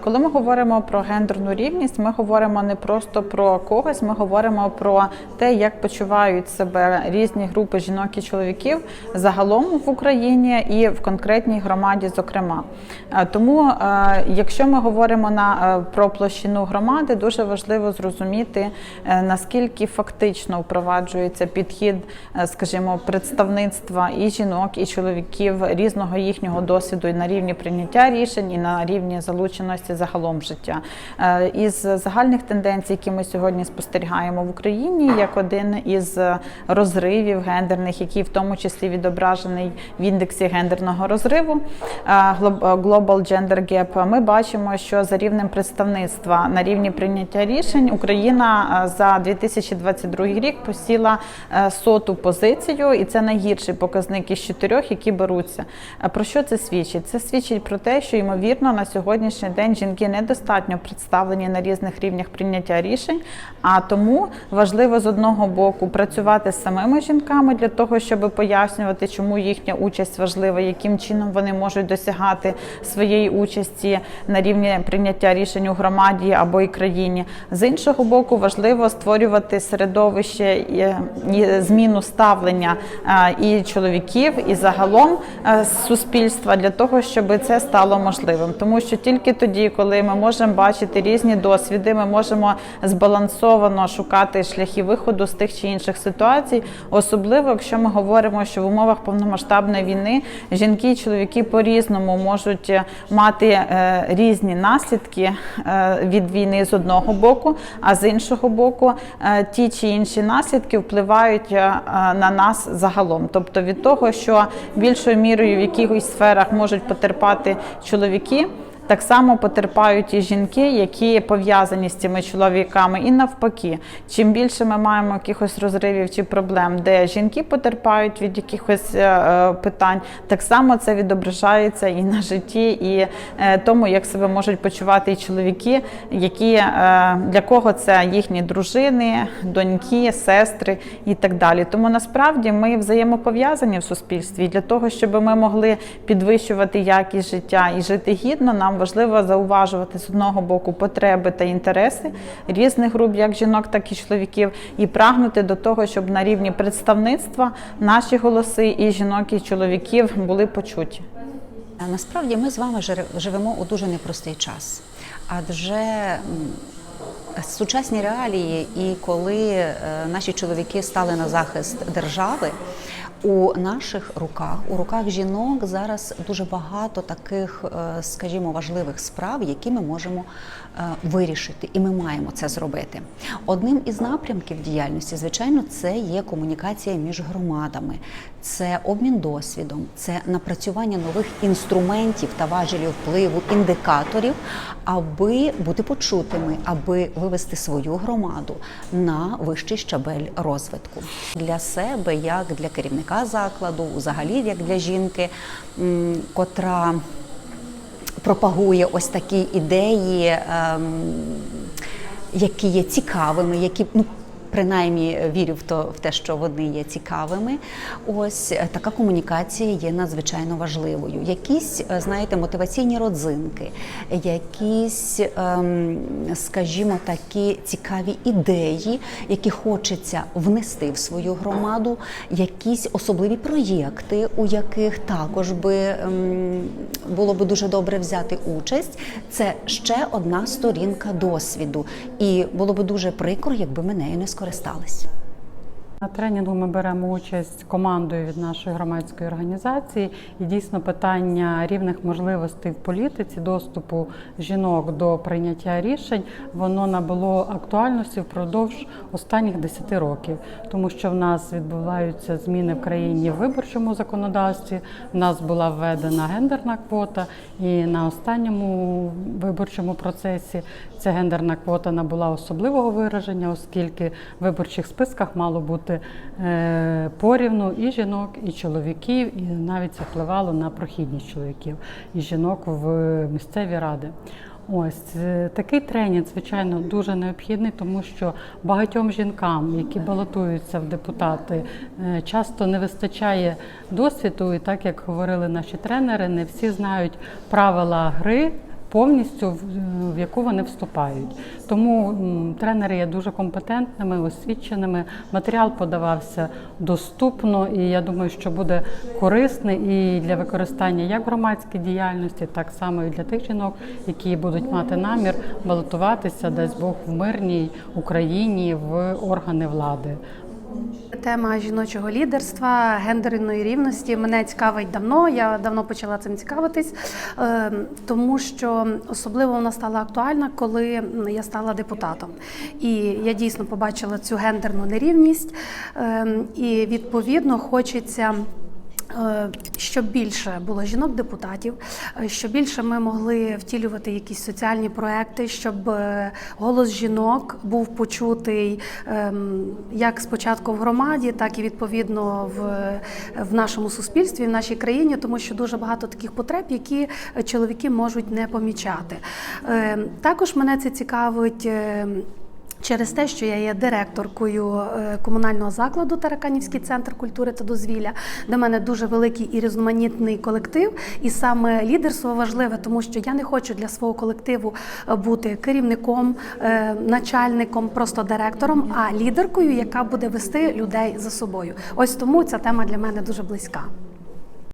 Коли ми говоримо про гендерну рівність, ми говоримо не просто про когось, ми говоримо про те, як почувають себе різні групи жінок і чоловіків загалом в Україні і в конкретній громаді, зокрема. Е, Тому, е, якщо ми говоримо на е, про площину громади, дуже важливо зрозуміти наскільки фактично впроваджується підхід, скажімо, представництва і жінок, і чоловіків різного їхнього досвіду і на рівні прийняття рішень, і на рівні залученості загалом життя. Е, Із загальних тенденцій, які ми сьогодні спостерігаємо в Україні, як один із розривів гендерних, який в тому числі відображений в індексі гендерного розриву е, Global Gender Gap, ми бачимо, що за рівнем представництва на рівні прийняття рішень Україна е, за 2022 рік посіла соту позицію, і це найгірший показник із чотирьох, які беруться. Про що це свідчить? Це свідчить про те, що ймовірно на сьогоднішній день жінки недостатньо представлені на різних рівнях прийняття рішень. А тому важливо з одного боку працювати з самими жінками для того, щоб пояснювати, чому їхня участь важлива, яким чином вони можуть досягати своєї участі на рівні прийняття рішень у громаді або і країні. З іншого боку, важливо створювати середовище і, і зміну ставлення е, і чоловіків, і загалом е, суспільства для того, щоб це стало можливим. Тому що тільки тоді, коли ми можемо бачити різні досвіди, ми можемо збалансовано шукати шляхи виходу з тих чи інших ситуацій, особливо якщо ми говоримо, що в умовах повномасштабної війни жінки і чоловіки по-різному можуть е, мати е, різні наслідки е, від війни з одного боку, а з іншого боку, ті чи інші наслідки впливають на нас загалом. Тобто від того, що більшою мірою в якихось сферах можуть потерпати чоловіки. Так само потерпають і жінки, які пов'язані з цими чоловіками, і навпаки, чим більше ми маємо якихось розривів чи проблем, де жінки потерпають від якихось е, е, питань, так само це відображається і на житті, і е, тому, як себе можуть почувати і чоловіки, які для кого це їхні дружини, доньки, сестри і так далі. Тому насправді ми взаємопов'язані в суспільстві. Для того, щоб ми могли підвищувати якість життя і жити гідно, нам важливо зауважувати з одного боку потреби та інтереси різних груп, як жінок, так і чоловіків, і прагнути до того, щоб на рівні представництва наші голоси і жінок, і чоловіків були почуті. Насправді ми з вами живемо у дуже непростий час, адже сучасні реалії, і коли е, наші чоловіки стали на захист держави. У наших руках, у руках жінок зараз дуже багато таких, е, скажімо, важливих справ, які ми можемо е, вирішити, і ми маємо це зробити. Одним із напрямків діяльності, звичайно, це є комунікація між громадами, це обмін досвідом, це напрацювання нових інструментів та важелів впливу, індикаторів, аби бути почутими, аби вивести свою громаду на вищий щабель розвитку для себе, як для керівника закладу, взагалі як для жінки, котра пропагує ось такі ідеї, ем, які є цікавими, які ну. Принаймні вірю в то в те, що вони є цікавими. Ось е, така комунікація є надзвичайно важливою. Якісь, е, знаєте, мотиваційні родзинки, якісь, ем, скажімо, такі цікаві ідеї, які хочеться внести в свою громаду, якісь особливі проєкти, у яких також би ем, було би дуже добре взяти участь. Це ще одна сторінка досвіду, і було би дуже прикро, якби ми нею не скористались. На тренінгу ми беремо участь командою від нашої громадської організації, і дійсно питання рівних можливостей в політиці, доступу жінок до прийняття рішень, воно набуло актуальності впродовж останніх 10 років, тому що в нас відбуваються зміни в країні в виборчому законодавстві. В нас була введена гендерна квота, і на останньому виборчому процесі ця гендерна квота набула особливого вираження, оскільки в виборчих списках мало бути е, порівну і жінок, і чоловіків, і навіть це впливало на прохідність чоловіків і жінок в місцеві ради. Ось е, такий тренінг, звичайно, дуже необхідний, тому що багатьом жінкам, які балотуються в депутати, е, часто не вистачає досвіду, і так як говорили наші тренери, не всі знають правила гри повністю в, в яку вони вступають. Тому тренери є дуже компетентними, освіченими. Матеріал подавався доступно, і я думаю, що буде корисний і для використання як в громадській діяльності, так само і для тих жінок, які будуть мати намір балотуватися, дасть Бог в мирній Україні в органи влади. Тема жіночого лідерства, гендерної рівності мене цікавить давно. Я давно почала цим цікавитись, е, тому що особливо вона стала актуальна, коли я стала депутатом. І я дійсно побачила цю гендерну нерівність, е, і відповідно хочеться. Е, Щоб більше було жінок-депутатів, е, щоб більше ми могли втілювати якісь соціальні проекти, щоб е, голос жінок був почутий ем, як спочатку в громаді, так і відповідно в, в нашому суспільстві, в нашій країні, тому що дуже багато таких потреб, які чоловіки можуть не помічати. Е, Також мене це цікавить. Через те, що я є директоркою е, комунального закладу Тараканівський центр культури та дозвілля, де мене дуже великий і різноманітний колектив, і саме лідерство важливе, тому що я не хочу для свого колективу е, бути керівником, е, начальником, просто директором, а лідеркою, яка буде вести людей за собою. Ось тому ця тема для мене дуже близька.